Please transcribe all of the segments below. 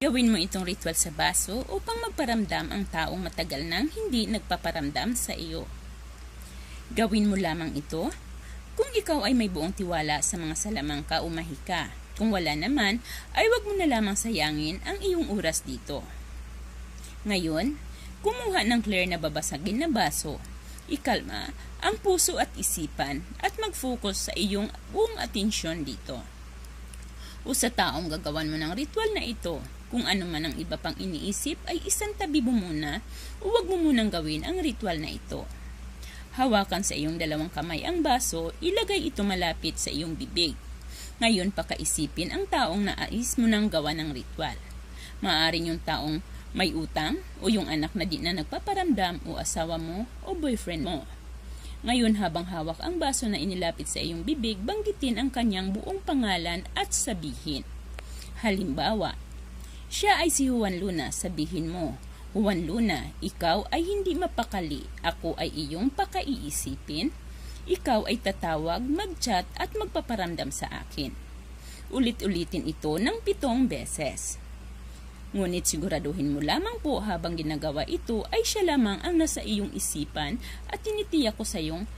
Gawin mo itong ritual sa baso upang magparamdam ang taong matagal nang hindi nagpaparamdam sa iyo. Gawin mo lamang ito kung ikaw ay may buong tiwala sa mga salamangka o mahika. Kung wala naman, ay wag mo na lamang sayangin ang iyong oras dito. Ngayon, kumuha ng clear na babasagin na baso. Ikalma ang puso at isipan at mag-focus sa iyong buong atensyon dito. O sa taong gagawan mo ng ritual na ito, kung ano man ang iba pang iniisip ay isang tabi mo muna o huwag mo munang gawin ang ritual na ito. Hawakan sa iyong dalawang kamay ang baso, ilagay ito malapit sa iyong bibig. Ngayon pakaisipin ang taong naais mo nang gawa ng ritual. Maaring yung taong may utang o yung anak na di na nagpaparamdam o asawa mo o boyfriend mo. Ngayon habang hawak ang baso na inilapit sa iyong bibig, banggitin ang kanyang buong pangalan at sabihin. Halimbawa, siya ay si Juan Luna, sabihin mo, Juan Luna, ikaw ay hindi mapakali, ako ay iyong pakaiisipin, ikaw ay tatawag, mag-chat at magpaparamdam sa akin. Ulit-ulitin ito ng pitong beses. Ngunit siguraduhin mo lamang po habang ginagawa ito ay siya lamang ang nasa iyong isipan at tinitiyak ko sa iyong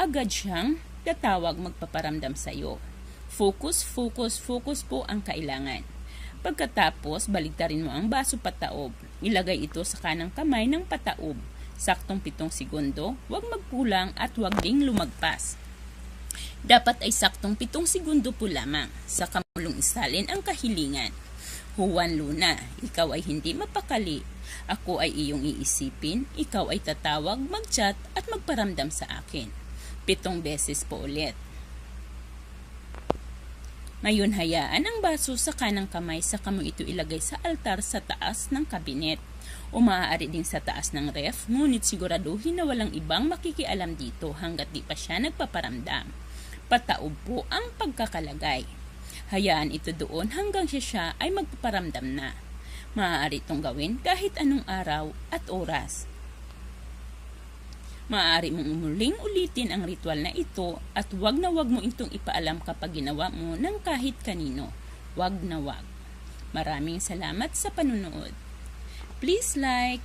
agad siyang tatawag magpaparamdam sa iyo. Focus, focus, focus po ang kailangan. Pagkatapos, baligtarin mo ang baso pataob. Ilagay ito sa kanang kamay ng pataob. Saktong pitong segundo, huwag magkulang at huwag ding lumagpas. Dapat ay saktong pitong segundo po lamang sa kamulong isalin ang kahilingan. Juan Luna, ikaw ay hindi mapakali. Ako ay iyong iisipin, ikaw ay tatawag, mag-chat at magparamdam sa akin. Pitong beses po ulit. Ngayon hayaan ang baso sa kanang kamay sa mo ito ilagay sa altar sa taas ng kabinet o maaari din sa taas ng ref ngunit siguraduhin na walang ibang makikialam dito hanggat di pa siya nagpaparamdam. Pataob po ang pagkakalagay. Hayaan ito doon hanggang siya, siya ay magpaparamdam na. Maaari itong gawin kahit anong araw at oras. Maaari mong muling ulitin ang ritual na ito at wag na wag mo itong ipaalam kapag ginawa mo ng kahit kanino. Wag na wag. Maraming salamat sa panunood. Please like